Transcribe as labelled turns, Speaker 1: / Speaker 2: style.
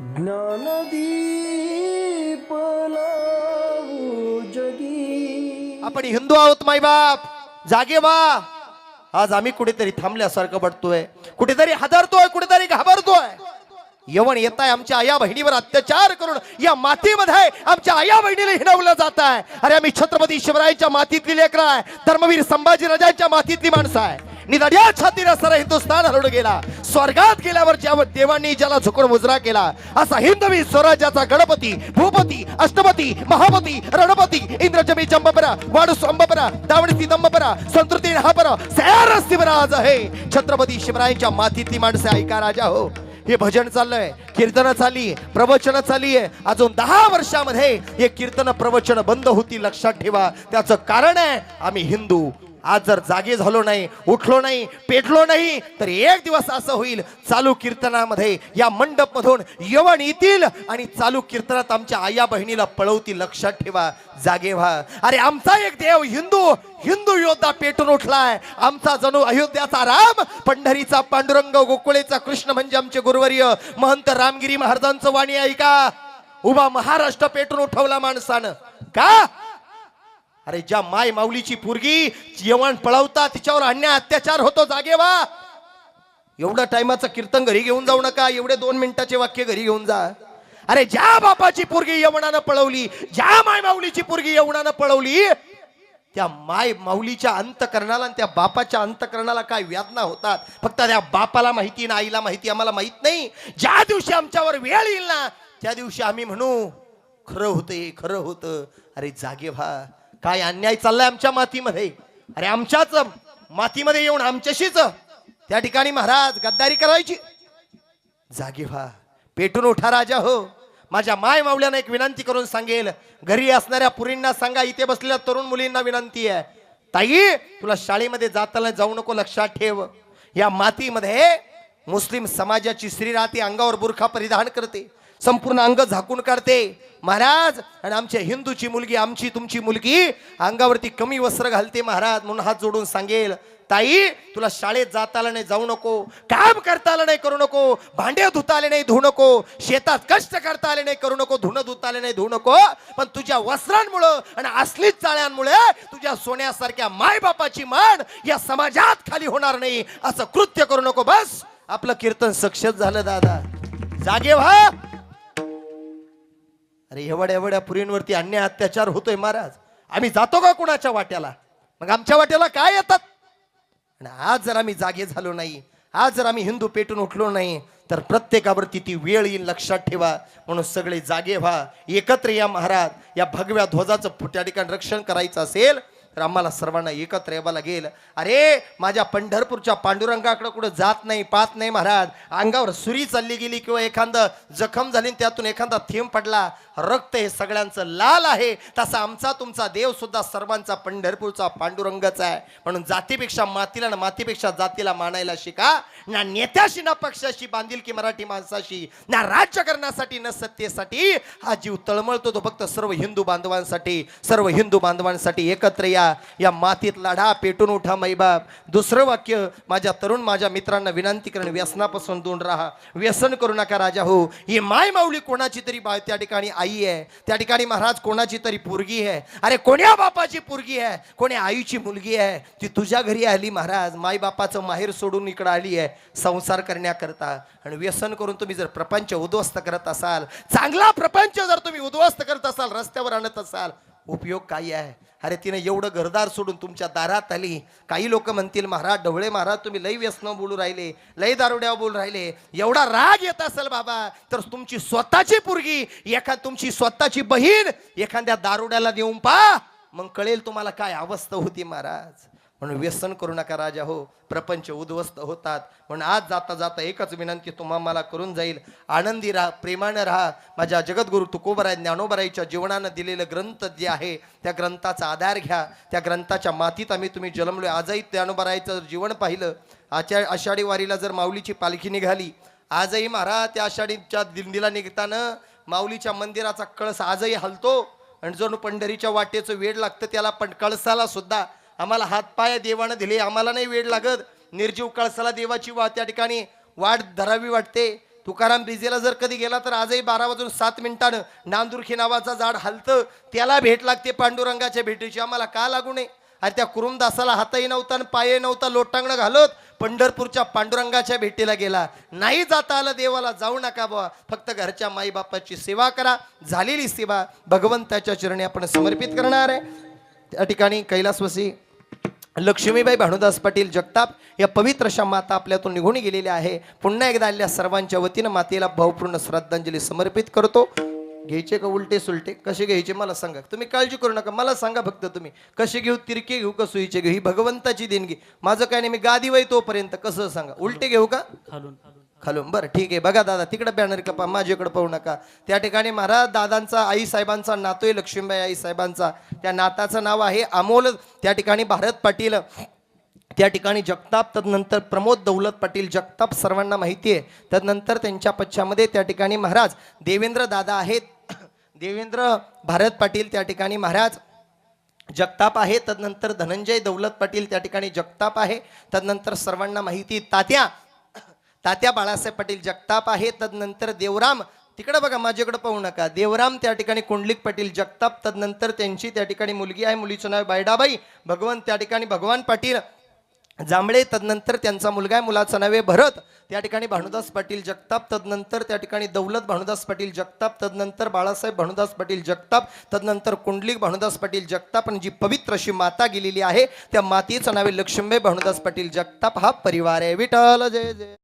Speaker 1: ज्ञानदीप जगी
Speaker 2: आपण हिंदू आहोत माई बाप. जागे वा. आज आम्ही कुठेतरी थांबल्यासारखं पडतोय कुठेतरी हादरतोय कुठेतरी घाबरतोय. यवण येत आहे आमच्या आया बहिणीवर अत्याचार करून या मातीमध्ये आमच्या आया बहिणीला हिणवलं जात आहे. अरे आम्ही छत्रपती शिवरायांच्या मातीतली लेकर आहे. धर्मवीर संभाजी राजांच्या मातीतली माणसं आहे. निदाड्या छातीला सर हिंदुस्थान हरवून गेला. स्वर्गात गेल्यावर ज्या देवांनी ज्याला झुकून मुजरा केला असा हिंदवी स्वराज्याचा गणपती भूपती अष्टपती महापती रणपती इंद्रजमी चंबपरा वाडू संबपरा दावणी दंबपरा संतृती हापरा सयार शिवराज आहे. छत्रपती शिवरायांच्या मातीतली माणसं ऐका राजा हो? हे भजन चाललंय कीर्तन चालली प्रवचन चालली आहे अजून दहा वर्षामध्ये हे कीर्तन प्रवचन बंद होती लक्षात ठेवा. त्याचं कारण आहे आम्ही हिंदू. आज जर जागे झालो नाही उठलो नाही पेटलो नाही तर एक दिवस असं होईल चालू कीर्तनामध्ये या मंडप मधून येतील आणि चालू कीर्तनात आमच्या आया बहिणीला पळवतील लक्षात ठेवा जागे व्हा. अरे आमचा एक देव हिंदू हिंदू योद्धा पेटून उठलाय. आमचा जणू अयोध्याचा राम पंढरीचा पांडुरंग गोकुळेचा कृष्ण म्हणजे आमचे गुरुवर्य. महंत रामगिरी महाराजांचं वाणी ऐका. उभा महाराष्ट्र पेटून उठवला माणसानं. का? अरे ज्या माय माऊलीची पोरगी जेवण पळवता तिच्यावर अन्याय अत्याचार होतो जागेवा एवढा एवढं टायमाचं कीर्तन घरी घेऊन जाऊ नका एवढे दोन मिनिटाचे वाक्य घरी घेऊन जा. अरे ज्या बापाची पोरगी यवनानं पळवली ज्या माय माऊलीची पोरगी यवणानं पळवली त्या माय माऊलीच्या अंतकरणाला आणि त्या बापाच्या अंतकरणाला काय व्यातना होतात? फक्त त्या बापाला माहिती ना आईला माहिती आम्हाला माहीत नाही. ज्या दिवशी आमच्यावर वेळ येईल ना त्या दिवशी आम्ही म्हणू खरं होतं खरं होतं. अरे जागे व्हा काय अन्याय चाललाय आमच्या मातीमध्ये? अरे आमच्याच मातीमध्ये येऊन आमच्याशीच. त्या ठिकाणी महाराज गद्दारी करायची. जागे व्हा. पेटून उठा राजा हो. माझ्या माय मावल्यानं एक विनंती करून सांगेल. घरी असणाऱ्या पुरींना सांगा इथे बसलेल्या तरुण मुलींना विनंती आहे. ताई तुला शाळेमध्ये जाताना जाऊ नको लक्षात ठेव. या मातीमध्ये मुस्लिम समाजाची स्त्री राहते अंगावर बुरखा परिधान करते. संपूर्ण अंग झाकून काढते. महाराज आणि आमच्या हिंदूची मुलगी आमची तुमची मुलगी अंगावरती कमी वस्त्र घालते महाराज म्हणून हात जोडून सांगेल ताई तुला शाळेत जाता आलं नाही जाऊ नको काम करता आलं नाही करू नको भांडे धुता आले नाही धुऊ नको शेतात कष्ट करता आले नाही करू नको धुणं धुता आले नाही धुऊ नको पण तुझ्या वस्त्रांमुळं आणि असलीच चाळ्यांमुळे तुझ्या सोन्यासारख्या मायबापाची मान या समाजात खाली होणार नाही असं कृत्य करू नको बस. आपलं कीर्तन सक्सेस झालं दादा. जागे व्हा. अरे एवढ्या एवढ्या पुरींवरती अन्याय अत्याचार होतोय महाराज. आम्ही जातो का कुणाच्या वाट्याला? मग आमच्या वाट्याला काय येतात? आणि आज जर आम्ही जागे झालो नाही आज जर आम्ही हिंदू पेटून उठलो नाही तर प्रत्येकावरती ती वेळ येईल लक्षात ठेवा. म्हणून सगळे जागे व्हा. एकत्र या महाराज या भगव्या ध्वजाचं त्या ठिकाणी रक्षण करायचं असेल तर आम्हाला सर्वांना एकत्र यावं लागेल. अरे माझ्या पंढरपूरच्या पांडुरंगाकडे कुठं जात नाही पाहत नाही महाराज. अंगावर सुरी चालली गेली किंवा एखादं जखम झाली आणि त्यातून एखादा थेंब पडला. रक्त हे सगळ्यांचं लाल आहे. तसा आमचा तुमचा देव सुद्धा सर्वांचा पंढरपूरचा पांडुरंगच आहे. म्हणून जातीपेक्षा मातीला ना मातीपेक्षा जातीला मानायला शिका. ना नेत्याशी ना पक्षाशी बांधील की मराठी माणसाशी ना करण्यासाठी न सत्तेसाठी. हा जीव तळमळतो तो फक्त सर्व हिंदू बांधवांसाठी सर्व हिंदू बांधवांसाठी एकत्र या. या मातीत लढा पेटून उठा मैबाप दुसरं वाक्य माझ्या तरुण माझ्या मित्रांना विनंती करणं व्यसनापासून दूर राहा. व्यसन करू नका राजा हो. ही माय माऊली कोणाची तरी बा त्या ठिकाणी आई आहे. त्या ठिकाणी महाराज कोणाची तरी पोरगी आहे. अरे कोण्या बापाची पोरगी आहे? कोणी आईची मुलगी आहे? ती तुझ्या घरी आली महाराज. माय बापाचं माहेर सोडून इकडं आली आहे. संसार करण्याकरता. आणि व्यसन करून तुम्ही जर प्रपंच उद्ध्वस्त करत असाल चांगला प्रपंच जर तुम्ही उद्ध्वस्त करत असाल रस्त्यावर आणत असाल उपयोग काय आहे. अरे तिने एवढं घरदार सोडून तुमच्या दारात आली. काही लोक म्हणतील महाराज ढवळे महाराज तुम्ही लई व्यसन बोलू राहिले लई दारुड्या बोलू राहिले. एवढा राग येत असेल बाबा तर तुमची स्वतःची पोरगी एखाद तुमची स्वतःची बहीण एखाद्या दारुड्याला देऊन पा मग कळेल तुम्हाला काय अवस्था होती महाराज. म्हणून व्यसन करू नका राजा हो. प्रपंच उद्ध्वस्त होतात. म्हणून आज जाता जाता एकच विनंती तुम्हा मला करून जाईल. आनंदी राहा प्रेमानं राहा. माझ्या जगद्गुरु तुकोबराय ज्ञानोबराईच्या जीवनानं दिलेलं ग्रंथ जे आहे त्या ग्रंथाचा आधार घ्या. त्या ग्रंथाच्या मातीत आम्ही तुम्ही जन्मलो. आजही ज्ञानोबराईचं जर जीवन पाहिलं आच्या आषाढी वारीला जर माऊलीची पालखी निघाली आजही महाराज त्या आषाढीच्या दिंडीला निघताना माऊलीच्या मंदिराचा कळस आजही हलतो. आणि जणू पंढरीच्या वाटेचं वेळ लागतं त्याला पण कळसाला सुद्धा आम्हाला हातपाय देवानं दिले आम्हाला नाही वेळ लागत. निर्जीव कळसाला देवाची वा त्या ठिकाणी वाट धरावी वाटते. तुकाराम ब्रिजेला जर कधी गेला तर आजही बारा वाजून सात मिनिटानं नांदुरखी नावाचा झाड हलतं. त्याला भेट लागते पांडुरंगाच्या भेटीची. आम्हाला का लागू नये? अरे त्या कुरुमदासाला हातही नव्हता आणि पायही नव्हता लोटांगणं घालत पंढरपूरच्या पांडुरंगाच्या भेटीला गेला. नाही जाता आलं देवाला जाऊ नका बुवा. फक्त घरच्या माईबापाची सेवा करा. झालेली सेवा भगवंताच्या चरणी आपण समर्पित करणार आहे. त्या ठिकाणी कैलासवासी लक्ष्मीबाई भानुदास पाटील जगताप या पवित्र अशा माता आपल्यातून निघून गेलेल्या आहे. पुन्हा एकदा आल्या सर्वांच्या वतीनं मातेला भावपूर्ण श्रद्धांजली समर्पित करतो. घ्यायचे का उलटे सुलटे? कसे घ्यायचे मला सांगा. तुम्ही काळजी करू नका. मला सांगा फक्त तुम्ही. कसे घेऊ तिरके घेऊ का सुईचे घेऊ? ही भगवंताची देणगी. माझं काय नाही मी गादी वय तोपर्यंत. कसं सांगा? उलटे घेऊ का?
Speaker 3: खालून.
Speaker 2: खालून. बरं ठीक आहे. बघा दादा तिकडे बॅनर कपा माझ्याकडे पाहू नका. त्या ठिकाणी महाराज दादांचा आई साहेबांचा नातोय लक्ष्मीबाई आई साहेबांचा त्या नाताचं नाव आहे अमोल. त्या ठिकाणी भारत पाटील. त्या ठिकाणी जगताप तदनंतर प्रमोद दौलत पाटील. जगताप सर्वांना माहिती आहे. तदनंतर त्यांच्या पश्चामध्ये त्या ठिकाणी महाराज देवेंद्र दादा आहेत. देवेंद्र भारत पाटील त्या ठिकाणी महाराज जगताप आहे. तदनंतर धनंजय दौलत पाटील त्या ठिकाणी जगताप आहे. तदनंतर सर्वांना माहिती तात्या तात्या बाळासाहेब पाटील जगताप आहे तदनंतर देवराम तिकडं बघा माझ्याकडं पाहू नका. देवराम त्या ठिकाणी कुंडलिक पाटील जगताप. तदनंतर त्यांची त्या ठिकाणी मुलगी आहे मुलीचं नाव बायडाबाई. भगवान त्या ठिकाणी भगवान पाटील जांभळे. तदनंतर त्यांचा मुलगा आहे मुलाचं नाव आहे भरत. त्या ठिकाणी भानुदास पाटील जगताप. तदनंतर त्या ठिकाणी दौलत भानुदास पाटील जगताप. तदनंतर बाळासाहेब भानुदास पाटील जगताप. तदनंतर कुंडलिक भानुदास पाटील जगताप. आणि जी पवित्र अशी माता गेलेली आहे त्या मातेचं नाव आहे लक्ष्मीबाई भानुदास पाटील जगताप. हा परिवार आहे. विठ्ठल जय जय.